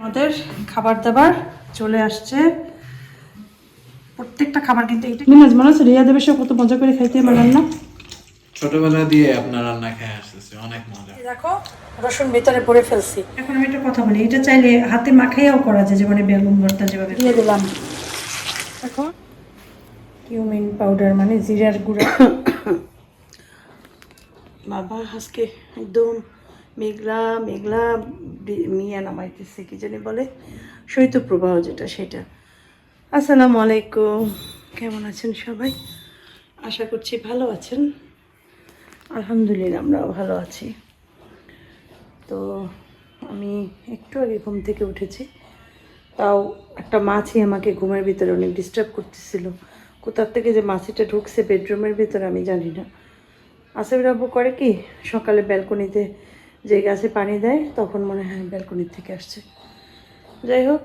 আমাদের খাবার দাবার চলে আসছে। প্রত্যেকটা খাবার কিন্তু এটা মিনাজ মনে হচ্ছে রিয়া দেবের কত মজা করে খাইতে আমার রান্না ছোটবেলা দিয়ে আপনার রান্না খেয়ে আসতেছে অনেক মজা। দেখো রসুন ভিতরে পরে ফেলছি। এখন আমি একটা কথা বলি এটা চাইলে হাতে মাখাইয়াও করা যায় যেমন বেগুন ভর্তা যেভাবে দিয়ে দিলাম। দেখো। কিউমিন পাউডার মানে জিরার গুঁড়া। বাবা আজকে একদম মেঘলা মেঘলা মিয়া নামাইতেছে, কি জানি বলে? শৈত্যপ্রবাহ যেটা, সেটা। আসসালামু আলাইকুম। কেমন আছেন সবাই? আশা করছি ভালো আছেন। আলহামদুলিল্লাহ, আমরাও ভালো আছি। তো আমি একটু আগে ঘুম থেকে উঠেছি। তাও একটা মাছি আমাকে ঘুমের ভিতরে অনেক ডিস্টার্ব করতেছিল। কোথার থেকে যে মাছিটা ঢুকছে বেডরুমের ভিতরে আমি জানি না। আসেফ করে কি? সকালে ব্যালকনিতে যে গাছে পানি দেয় তখন মনে হয় ব্যালকনির থেকে আসছে। যাই হোক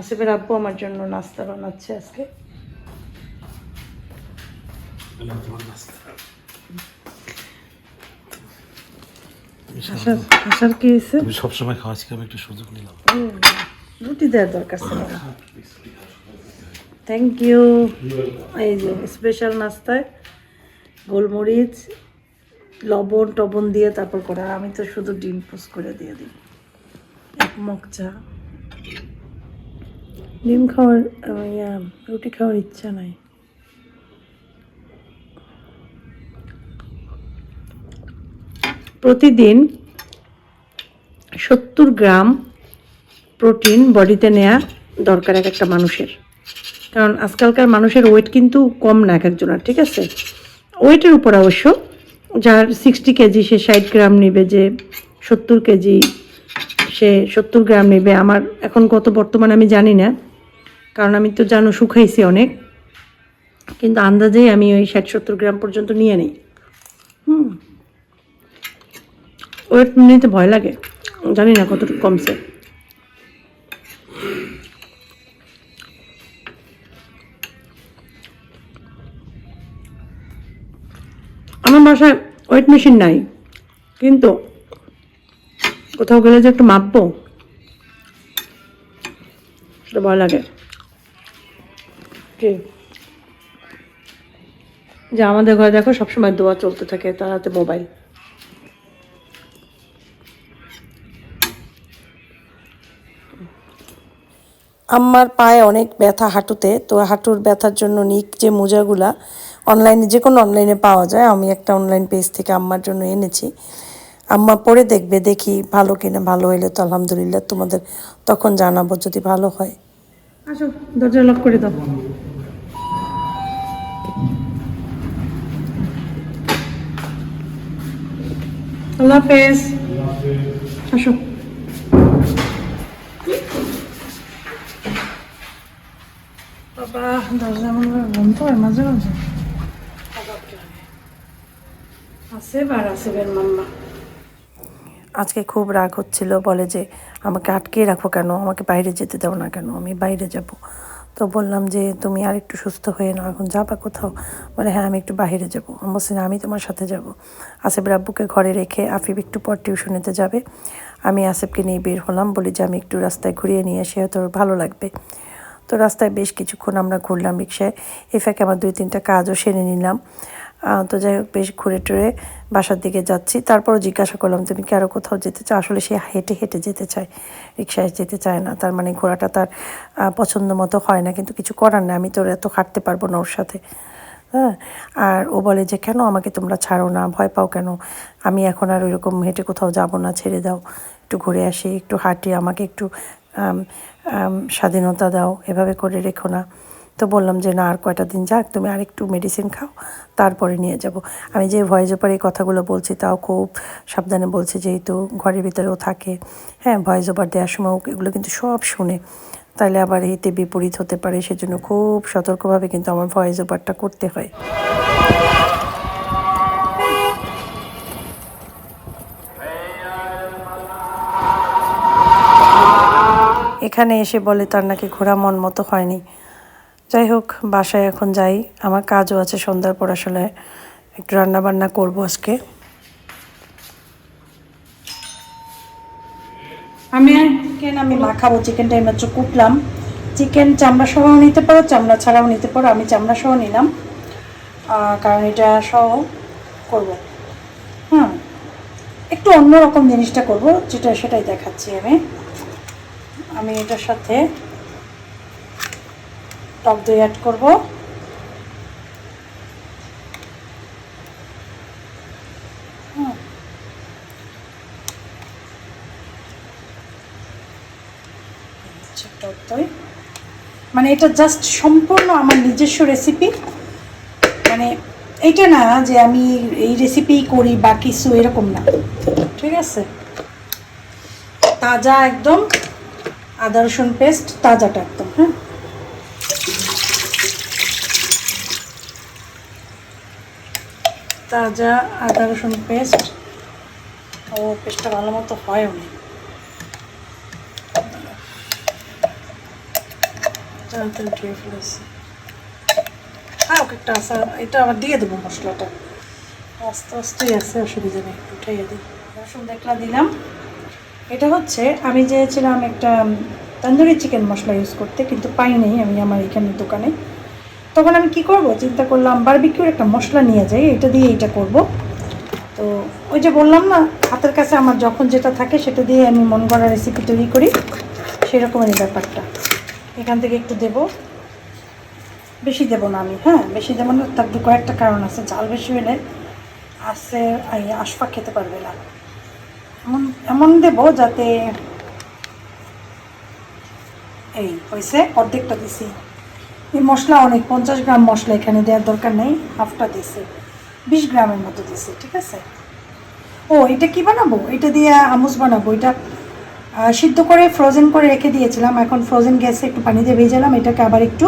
আসিফের আব্বু আমার জন্য নাস্তা বানাচ্ছে আজকে। আসার আসার কি হয়েছে? আমি সবসময় খাওয়া আমি একটু সুযোগ নিলাম। রুটি দেওয়ার দরকার ছিল। থ্যাংক ইউ এই যে স্পেশাল নাস্তায় গোলমরিচ লবণ টবণ দিয়ে তারপর করা। আমি তো শুধু ডিম পোস করে দিয়ে দিই। এক মগ চা। ডিম খাওয়ার রুটি খাওয়ার ইচ্ছা নাই। প্রতিদিন সত্তর গ্রাম প্রোটিন বডিতে নেওয়া দরকার এক একটা মানুষের। কারণ আজকালকার মানুষের ওয়েট কিন্তু কম না এক একজনের, ঠিক আছে? ওয়েটের উপর অবশ্য যার সিক্সটি কেজি সে ষাট গ্রাম নেবে যে সত্তর কেজি সে সত্তর গ্রাম নেবে। আমার এখন কত বর্তমানে আমি জানি না, কারণ আমি তো জানো শুকাইছি অনেক। কিন্তু আন্দাজেই আমি ওই ষাট সত্তর গ্রাম পর্যন্ত নিয়ে নিই। হুম। ওয়েট নিতে ভয় লাগে, জানি না কতটুকু কমছে। আমার বাসায় ওয়েট মেশিন নাই। কিন্তু কোথাও গেলে যে একটু মাপবো, সেটা ভয় লাগে। যে আমাদের ঘরে দেখো সবসময় দোয়া চলতে থাকে, তার হাতে মোবাইল। আম্মার পায়ে অনেক ব্যথা হাঁটুতে, তো হাঁটুর ব্যথার জন্য নিক যে মোজাগুলা অনলাইনে যে কোনো অনলাইনে পাওয়া যায়। আমি একটা অনলাইন পেজ থেকে আম্মার জন্য এনেছি। আম্মা পরে দেখবে, দেখি ভালো কিনা, ভালো হইলে তো আলহামদুলিল্লাহ তোমাদের তখন জানাব যদি ভালো হয়। বাবা, দরজা মনে হয় বন্ধ হয় মাঝে মাঝে। মাম্মা? আজকে খুব রাগ হচ্ছিল, বলে যে, আমাকে আটকে রাখো কেন? আমাকে বাইরে যেতে দাও না কেন? আমি বাইরে যাব। তো বললাম যে, তুমি আর একটু সুস্থ হয়ে নাও, এখন যাবা কোথাও? বলে হ্যাঁ আমি একটু বাইরে যাব। আমি বলছি না আমি তোমার সাথে যাব। আসেফের রাব্বুকে ঘরে রেখে আফিফ একটু পর টিউশনিতে যাবে। আমি আসেফকে নিয়ে বের হলাম, বলি যে, আমি একটু রাস্তায় ঘুরিয়ে নিয়ে আসি, হয়তো ভালো লাগবে। তো রাস্তায় বেশ কিছুক্ষণ আমরা ঘুরলাম রিক্সায়। এ আমার দুই তিনটা কাজও সেরে নিলাম। তো যাই হোক, বেশ ঘুরে টুরে বাসার দিকে যাচ্ছি। তারপরও জিজ্ঞাসা করলাম, তুমি কি আরও কোথাও যেতে চাও? আসলে সে হেঁটে হেঁটে যেতে চায় রিক্সায় যেতে চায় না। তার মানে ঘোরাটা তার পছন্দ মতো হয় না, কিন্তু কিছু করার না আমি তো এত হাঁটতে পারব না ওর সাথে। হ্যাঁ? আর ও বলে যে, কেন আমাকে তোমরা ছাড়ো না? ভয় পাও কেন? আমি এখন আর ওইরকম হেঁটে কোথাও যাব না, ছেড়ে দাও। একটু ঘুরে আসি, একটু হাঁটি, আমাকে একটু স্বাধীনতা দাও। এভাবে করে রেখো না। তো বললাম যে, না, আর কয়টা দিন যাক, তুমি আর একটু মেডিসিন খাও, তারপরে নিয়ে যাব। আমি যে ভয়েস ওপার এই কথাগুলো বলছি, তাও খুব সাবধানে বলছি, যেহেতু ঘরের ভিতরেও থাকে। হ্যাঁ ভয়েস ওপার দেওয়ার সময় এগুলো কিন্তু সব শুনে। তাইলে আবার এতে বিপরীত হতে পারে, সেজন্য খুব সতর্কভাবে কিন্তু আমার ভয়েস ওপারটা করতে হয়। এখানে এসে বলে, তার নাকি ঘোরা মন মতো হয়নি। যাই হোক, বাসায় এখন যাই। আমার কাজও আছে সন্ধ্যার পর, আসলে একটু রান্না বান্না করব আজকে। আমি চিকেন আমি মাখাবো চিকেনটা এইমাত্র কুটলাম। চিকেন চামড়া সহ নিতে পারো, চামড়া ছাড়াও নিতে পারো, আমি চামড়া সহ নিলাম। কারণ এটা সহ করব। হুম, একটু অন্যরকম জিনিসটা করব, যেটা সেটাই দেখাচ্ছি আমি। আমি এটার সাথে টক দই অ্যাড করব। দই। মানে এটা জাস্ট সম্পূর্ণ আমার নিজস্ব রেসিপি মানে এইটা না যে আমি এই রেসিপি করি বা কিছু এরকম না। ঠিক আছে? তাজা একদম আদা রসুন পেস্ট তাজাটা একদম হ্যাঁ তাজা আদা রসুন পেস্ট ও পেস্টটা ভালো মতো হয়ও নি। তাড়াতাড়ি ধুয়ে ফেলেছি। হ্যাঁ একটা আসা এটা আবার দিয়ে দেবো মশলাটা। আস্তে আস্তেই আছে, অসুবিধা নেই, উঠাইয়ে দিই। রসুন দেখলা দিলাম। এটা হচ্ছে, আমি চেয়েছিলাম একটা তন্দুরি চিকেন মশলা ইউজ করতে, কিন্তু পাই নেই আমি আমার এখানে দোকানে। তখন আমি কি করব? চিন্তা করলাম বারবিকিউর একটা মশলা নিয়ে যাই, এটা দিয়ে এটা করব। তো ওই যে বললাম না, হাতের কাছে আমার যখন যেটা থাকে সেটা দিয়ে আমি মন করা রেসিপি তৈরি করি। সেরকমই ব্যাপারটা। এখান থেকে একটু দেব। বেশি দেবো না আমি হ্যাঁ বেশি দেবো না। তার দু কয়েকটা কারণ আছে, ঝাল বেশি হলে আসে এই আশপাক খেতে পারবে না। এমন এমন দেবো যাতে এই হয়েছে অর্ধেকটা দিছি। এই মশলা অনেক, পঞ্চাশ গ্রাম মশলা এখানে দেওয়ার দরকার নেই, হাফটা দিছি বিশ গ্রামের মতো দিছি ঠিক আছে? ও, এটা কি বানাবো? এটা দিয়ে আমুস বানাবো, এটা সিদ্ধ করে ফ্রোজেন করে রেখে দিয়েছিলাম, এখন ফ্রোজেন গ্যাসে একটু পানি দিয়ে ভেজালাম, এটাকে আবার একটু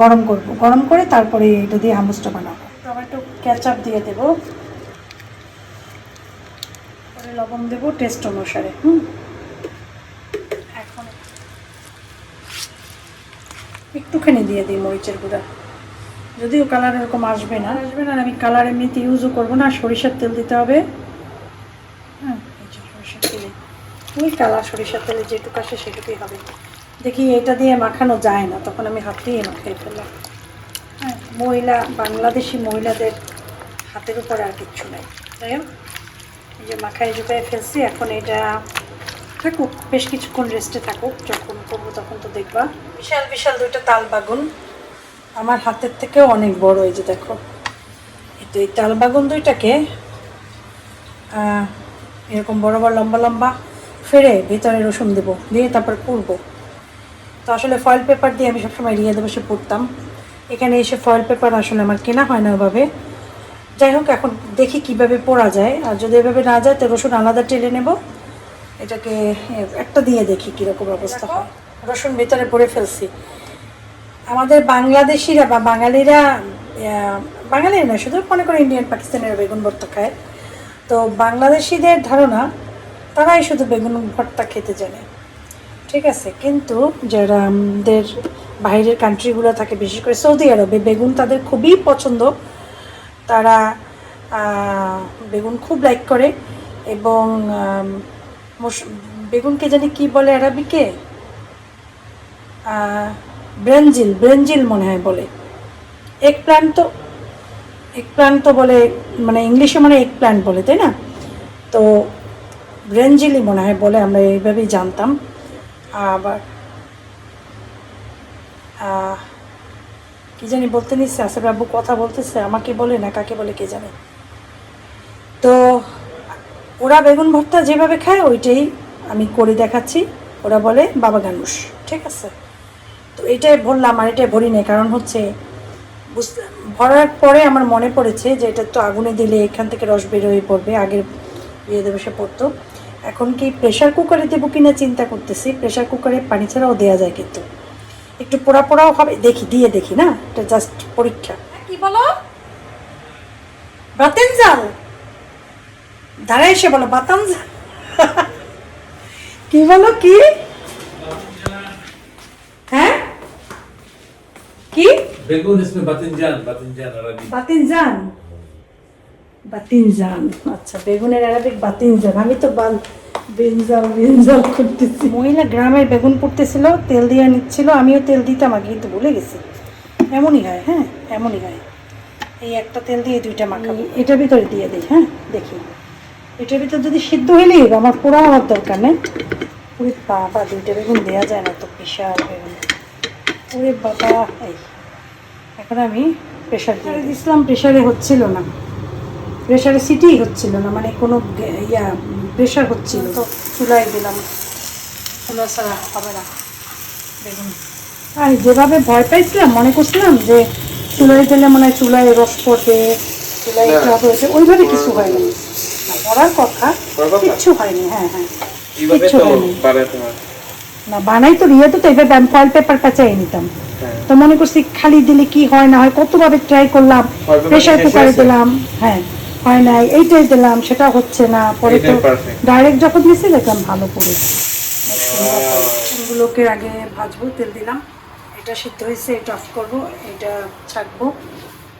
গরম করব, গরম করে তারপরে এটা দিয়ে হামুসটা বানাবো। আবার একটু ক্যাচআপ দিয়ে দেবো লবণ দেবো টেস্ট অনুসারে, হুম এখন একটুখানি দিয়ে দিই মরিচের গুঁড়া। যদিও কালার এরকম আসবে না। আসবে না আমি কালার এমনিতে ইউজও করব না, সরিষার তেল দিতে হবে। হ্যাঁ সরিষার তেলে। ওই কালার সরিষার তেলে যেটুকু আসে সেটুকুই হবে। দেখি এটা দিয়ে মাখানো যায় না, তখন আমি হাত দিয়ে মাখিয়ে ফেললাম। হ্যাঁ মহিলা, বাংলাদেশি মহিলাদের হাতের উপরে আর কিচ্ছু নেই। তাই এই যে মাখায় জুকায় ফেলছি, এখন এটা থাকুক বেশ কিছুক্ষণ রেস্টে থাকুক যখন করব তখন তো দেখবা। বিশাল বিশাল দুইটা তাল বাগুন আমার হাতের থেকেও অনেক বড় এই যে দেখো। এই তো এই তাল বাগুন দুইটাকে এরকম বড় বড় লম্বা লম্বা ফেরে ভেতরে রসুন দেবো দিয়ে তারপর পুরবো তো আসলে ফয়েল পেপার দিয়ে আমি সবসময় রিয়া দেবসে পড়তাম। এখানে এসে ফয়েল পেপার আসলে আমার কেনা হয় না ওভাবে। যাই হোক এখন দেখি কীভাবে পড়া যায়। আর যদি এভাবে না যায় তো রসুন আলাদা টেলে নেব। এটাকে একটা দিয়ে দেখি কীরকম অবস্থা হয়। রসুন ভেতরে পড়ে ফেলছি। আমাদের বাংলাদেশিরা বা বাঙালিরা বাঙালিরা না শুধু মনে করে ইন্ডিয়ান পাকিস্তানের বেগুন ভর্তা খায়। তো বাংলাদেশিদের ধারণা তারাই শুধু বেগুন ভর্তা খেতে জানে। ঠিক আছে কিন্তু যারা আমাদের বাইরের কান্ট্রিগুলো থাকে বিশেষ করে সৌদি আরবে বেগুন তাদের খুবই পছন্দ। তারা বেগুন খুব লাইক করে এবং বেগুনকে জানি কি বলে আরবিকে? ব্রেঞ্জিল ব্রেঞ্জিল মনে হয় বলে। এক প্ল্যান্ট তো এক প্ল্যান্ট তো বলে মানে ইংলিশে মানে এক প্ল্যান্ট বলে, তাই না? তো ব্রেঞ্জিলই মনে হয় বলে, আমরা এইভাবেই জানতাম। আবার কি জানি বলতে নিচ্ছে আসে বাবু কথা বলতেছে, আমাকে বলে না, কাকে বলে কে জানে। তো ওরা বেগুন ভর্তা যেভাবে খায় ওইটাই আমি করে দেখাচ্ছি। ওরা বলে বাবা গানুষ ঠিক আছে? তো এটাই বললাম আর এটাই ভরি নেই। কারণ হচ্ছে বুঝতে ভরার পরে আমার মনে পড়েছে যে এটা তো আগুনে দিলে এখান থেকে রস বের হয়ে পড়বে আগের ইয়ে দেবে সে পড়তো। এখন কি প্রেশার কুকারে দেবো কিনা চিন্তা করতেছি। প্রেশার কুকারে পানি ছাড়াও দেওয়া যায় কিন্তু। একটু পোড়া পোড়াও হবে। দেখি দিয়ে দেখি না? এটা জাস্ট পরীক্ষা। কি বলো? বাতেন জাল দাঁড়াই সে বলো বাতাম কি বলো কি? হ্যাঁ? কি? বেগুন ইসমে বাতিনজান বাতিনজান আরবি বাতিনজান? বাতিনজান আচ্ছা বেগুনের আরবিক বাতিনজান। আমি তো বেঞ্জাল বেঞ্জাল করতেছি। মহিলা গ্রামের বেগুন পড়তেছিল তেল দিয়ে নিচ্ছিল আমিও তেল দিতাম আগে কিন্তু ভুলে গেছি। এমনই হয় হ্যাঁ এমনই হয়। এই একটা তেল দিয়ে দুইটা মাখাবো। এটা ভিতরে দিয়ে দিই হ্যাঁ দেখি। এটার ভিতর যদি সিদ্ধ হইলেই হবে, আমার পোড়া হওয়ার দরকার নেই। ওরে বাবা দুইটা বেগুন দেওয়া যায় না তো বিশাল বেগুন। ওরে বাবা এই এখন আমি প্রেশার দিয়ে দিয়েছিলাম প্রেশারে হচ্ছিল না। প্রেশারে সিটিই হচ্ছিল না মানে কোনো ইয়া প্রেশার হচ্ছিল তো চুলায় দিলাম। চুলা ছাড়া হবে না বেগুন। আর যেভাবে ভয় পাইছিলাম মনে করছিলাম যে চুলায় দিলে মনে হয় চুলায় রস পড়বে চুলায় হবে ওইটা- ওইভাবে কিছু হয়নি না। পড়ার কথা। কিচ্ছু হয়নি হ্যাঁ হ্যাঁ। কিচ্ছু হয়নি। না বানাই তো দিয়ে তো এবার আমি ফয়েল পেপার পেঁচাই নিতাম। তো মনে করছি খালি দিলে কি হয় না হয় কতভাবে ট্রাই করলাম প্রেশার কুকারে দিলাম হ্যাঁ হয় নাই এইটাই দিলাম সেটা হচ্ছে না পরে তো ডাইরেক্ট যখন দিয়েছি দেখলাম ভালো করে। এগুলোকে আগে ভাজবো তেল দিলাম। এটা সিদ্ধ হয়েছে এটা অফ করব এটা ছাকবো।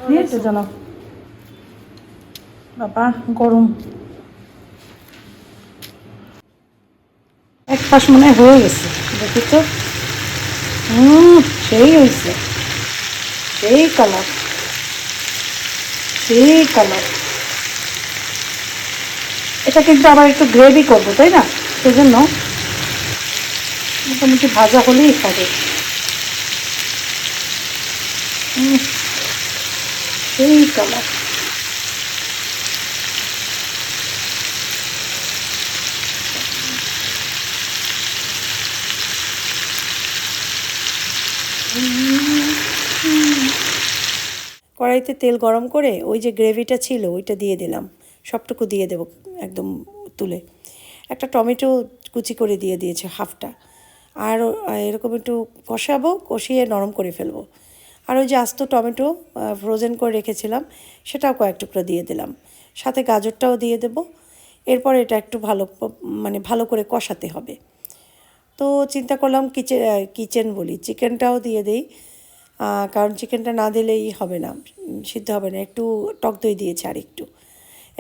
দিয়ে তো জানো। বাবা গরম। এক পাশ মনে হয়ে গেছে। দেখি তো। হুম সেই হয়েছে। সেই কালার সেই কালার এটা কিন্তু আবার একটু গ্রেভি করব তাই না? সেজন্য মোটামুটি ভাজা হলেই হুম, সেই কালার কড়াইতে তেল গরম করে ওই যে গ্রেভিটা ছিল ওইটা দিয়ে দিলাম। সবটুকু দিয়ে দেবো একদম তুলে। একটা টমেটো কুচি করে দিয়ে দিয়েছে হাফটা। আর এরকম একটু কষাবো, কষিয়ে নরম করে ফেলব। আর ওই যে আস্ত টমেটো ফ্রোজেন করে রেখেছিলাম, সেটাও কয়েক টুকরো দিয়ে দিলাম। সাথে গাজরটাও দিয়ে দেবো। এরপর এটা একটু ভালো মানে ভালো করে কষাতে হবে। তো চিন্তা করলাম কিচেন কিচেন বলি, চিকেনটাও দিয়ে দেই। কারণ চিকেনটা না দিলেই হবে না সিদ্ধ হবে না। একটু টক দই দিয়েছে আর একটু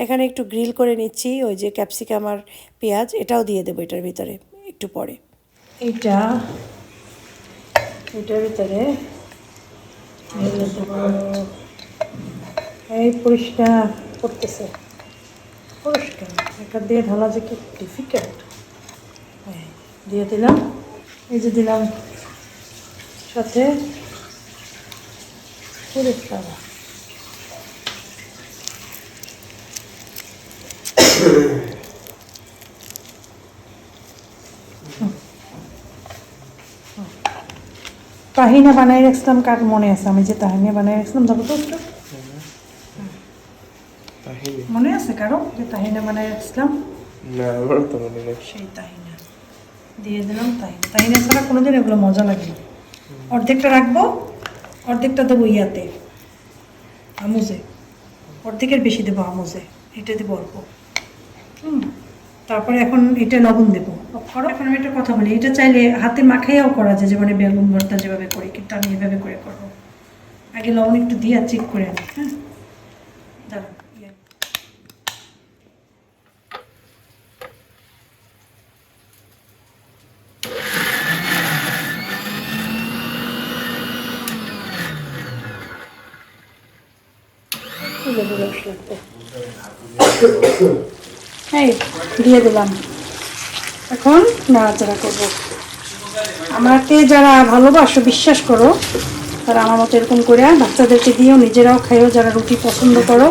এখানে একটু গ্রিল করে নিচ্ছি, ওই যে ক্যাপসিকাম আর পেঁয়াজ, এটাও দিয়ে দেবো এটার ভিতরে একটু পরে। এটা, এটার ভিতরে এই পরিষ্কার করতেছে। পরিষ্কার, এটা দিয়ে ঢালা যে কি ডিফিকাল্ট দিয়ে দিলাম, এই যে দিলাম সাথে পরিষ্কার। তাহিনা বানাই রাখছিলাম কার মনে আছে? আমি যে তাহিনা বানাই রাখছিলাম যাব তো একটু? মনে আছে কারও যে তাহিনা বানাই রাখছিলাম? না আমার তো মনে নেই। সেই তাহিনা দিয়ে দিলাম তাহিনা তাহিনা ছাড়া কোনোদিন এগুলো মজা লাগে না। অর্ধেকটা রাখব অর্ধেকটা দেবো ইয়াতে আমুজে অর্ধেকের বেশি দেবো আমুজে এটা দেবো অল্প। হুম, তারপরে এখন এটা লবণ দেবো। করো। এখন আমি একটা কথা বলি, এটা চাইলে হাতে মাখাইয়াও করা যায় যে মানে বেগুন ভর্তা যেভাবে করি, কিন্তু আমি এভাবে করে করব। আগে লবণ একটু দিয়ে চেক করে আনি হ্যাঁ দাঁড়ান ইয়ে। লেবু এই, দিয়ে দিলাম। এখন নাড়াচাড়া করব। আমাকে যারা ভালোবাসো, বিশ্বাস করো, তারা আমার মতো এরকম করে বাচ্চাদেরকে দিও, নিজেরাও খাইও, যারা রুটি পছন্দ করো,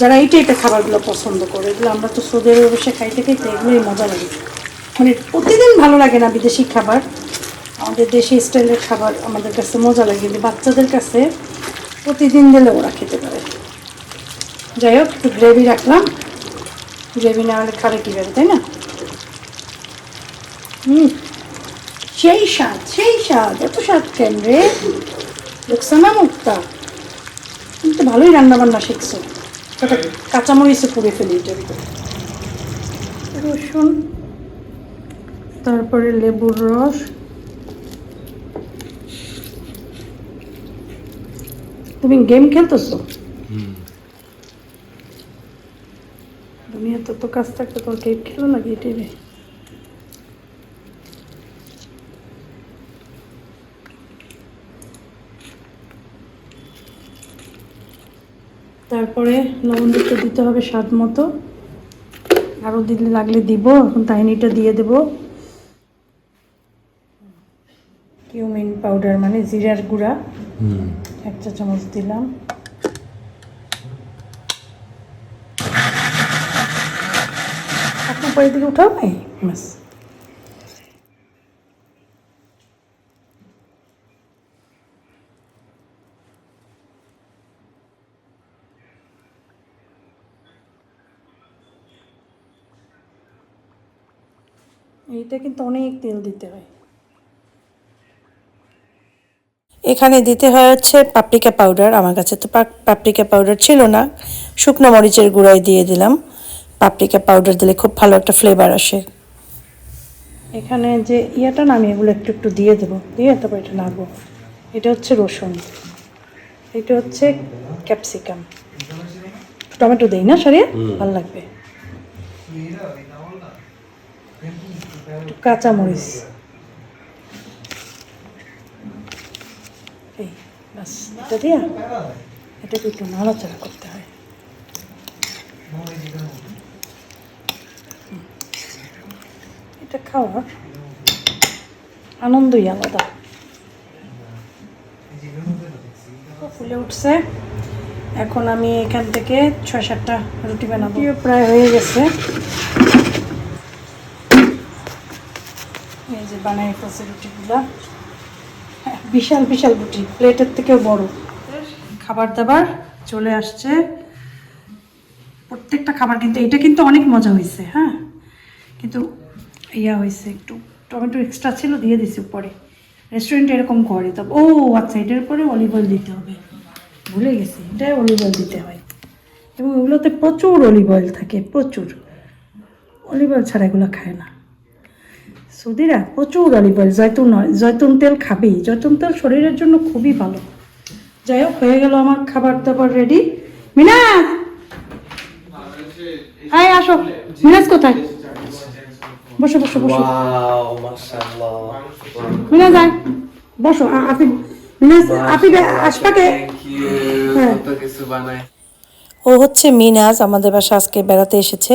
যারা এই টাইপের খাবারগুলো পছন্দ করো। এগুলো আমরা তো সোদের বসে খাইতে খাইতে এগুলোই মজা লাগে। মানে প্রতিদিন ভালো লাগে না বিদেশি খাবার। আমাদের দেশি স্টাইলের খাবার আমাদের কাছে মজা লাগে, কিন্তু বাচ্চাদের কাছে প্রতিদিন দিলে ওরা খেতে পারে। যাই হোক একটু গ্রেভি রাখলাম। গ্রেভি না হলে খাবে কীভাবে তাই না? হুম, সেই স্বাদ সেই স্বাদ, এত স্বাদ কেন রে? রোকসানা মুক্তা তুমি তো ভালোই রান্না বান্না শিখছো। কটা কাঁচামরিচে পুড়ে ফেলি এটার ভিতরে। রসুন, তারপরে লেবুর রস। তুমি গেম খেলতেছো? দুনিয়া তো কাজ থাকতে তোর কেক খেলো না কি টিভি? তারপরে লবণ দিতে দিতে হবে স্বাদ মতো। আরও দিলে লাগলে দিব এখন তাহিনিটা দিয়ে দেব। কিউমিন পাউডার মানে জিরার গুঁড়া। এক চা চামচ দিলাম। আপনার পরের দিকে উঠাও এই ব্যাস। এইটা কিন্তু অনেক তেল দিতে হয়। এখানে দিতে হয় হচ্ছে পাপরিকা পাউডার। আমার কাছে তো পাপরিকা পাউডার ছিল না। শুকনো মরিচের গুঁড়ায় দিয়ে দিলাম। পাপরিকা পাউডার দিলে খুব ভালো একটা ফ্লেভার আসে। এখানে যে ইয়াটা না আমি এগুলো একটু একটু দিয়ে দেবো দিয়ে তারপর এটা নাড়বো। এটা হচ্ছে রসুন এটা হচ্ছে ক্যাপসিকাম টমেটো দেই না সারিয়ে? ভালো লাগবে। একটু কাঁচা মরিচ এই বাস এটা দিয়া এটাকে একটু নাড়াচাড়া করতে হয় হুম। এটা খাওয়ার আনন্দই আলাদা। ফুলে উঠছে। এখন আমি এখান থেকে ছয় সাতটা রুটি বানাবো। প্রায় হয়ে গেছে। এই যে বানাই ফেলছে রুটিগুলা। বিশাল বিশাল রুটি প্লেটের থেকেও বড়। খাবার দাবার চলে আসছে। প্রত্যেকটা খাবার কিন্তু এটা কিন্তু অনেক মজা হয়েছে হ্যাঁ? কিন্তু ইয়া হয়েছে একটু টমেটো এক্সট্রা ছিল দিয়ে দিছি উপরে। রেস্টুরেন্টে এরকম করে তবে ও আচ্ছা এটার পরে অলিভ অয়েল দিতে হবে। ভুলে গেছি এটাই অলিভ অয়েল দিতে হয়। এবং ওগুলোতে প্রচুর অলিভ অয়েল থাকে প্রচুর। অলিভ অয়েল ছাড়া এগুলো খায় না। সৌদিরা প্রচুর অলিভ অয়েল জয়তুন নয় জয়তুন তেল খাবেই। জয়তুন তেল শরীরের জন্য খুবই ভালো। যাই হোক হয়ে গেল আমার খাবার দাবার রেডি মিনাজ! আয় আসো। মিনাজ কোথায়? বসো বসো বসো। মিনাজ আয় বসো আপনি মিনাজ আপনি হ্যাঁ। কত কিছু বানায়। ও হচ্ছে মিনাজ আমাদের বাসা আজকে বেড়াতে এসেছে।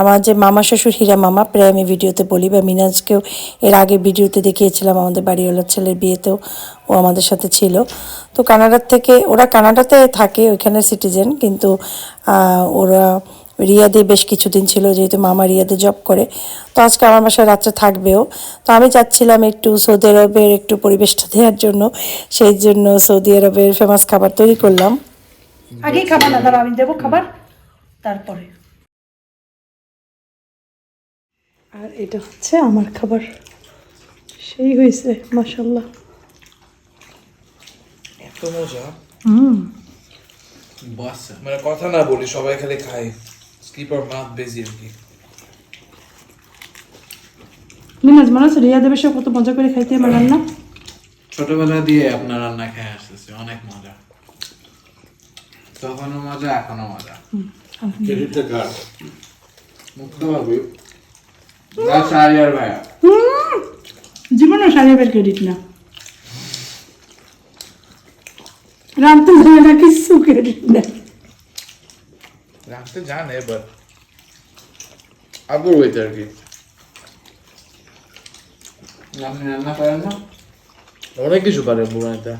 আমার যে মামা শ্বশুর হীরা মামা প্রায় আমি ভিডিওতে বলি বা মিনাজকেও এর আগে ভিডিওতে দেখিয়েছিলাম আমাদের বাড়িওয়ালার ছেলের বিয়েতেও ও আমাদের সাথে ছিল। তো কানাডার থেকে ওরা কানাডাতে থাকে ওইখানে সিটিজেন কিন্তু ওরা রিয়াদে বেশ কিছুদিন ছিল যেহেতু মামা রিয়াদে জব করে। তো আজকে আমার বাসায় রাত্রে থাকবেও। তো আমি চাচ্ছিলাম একটু সৌদি আরবের একটু পরিবেশটা দেওয়ার জন্য। সেই জন্য সৌদি আরবের ফেমাস খাবার তৈরি করলাম। আগেই খাবার না দাঁড়া আমি দেবো খাবার তারপরে। আর এটা হচ্ছে আমার খাবার। সেই হয়েছে মাসাল্লাহ এত মজা? হুম। বস মানে কথা না বলি সবাই খালি খায়। আর মাউথ বেজি আর কি মিনাজ মনে আছে রিয়া দেবের কত মজা করে খাইতে আমার রান্না ছোটবেলা দিয়ে আপনার রান্না খেয়ে আসতেছে অনেক মজা। তখনও মজা এখনও মজা। ক্রেডিটটা কার? মুক্ত ভাবি সারিয়ার ভাইয়া। জীবনে সাহেবের ক্রেডিট না। রামতে কিছু ক্রেডিট না রাখতে জান এবার আবুর ওইটা আর কি আপনি রান্না করেন না অনেক কিছু পারে বুড়াইটা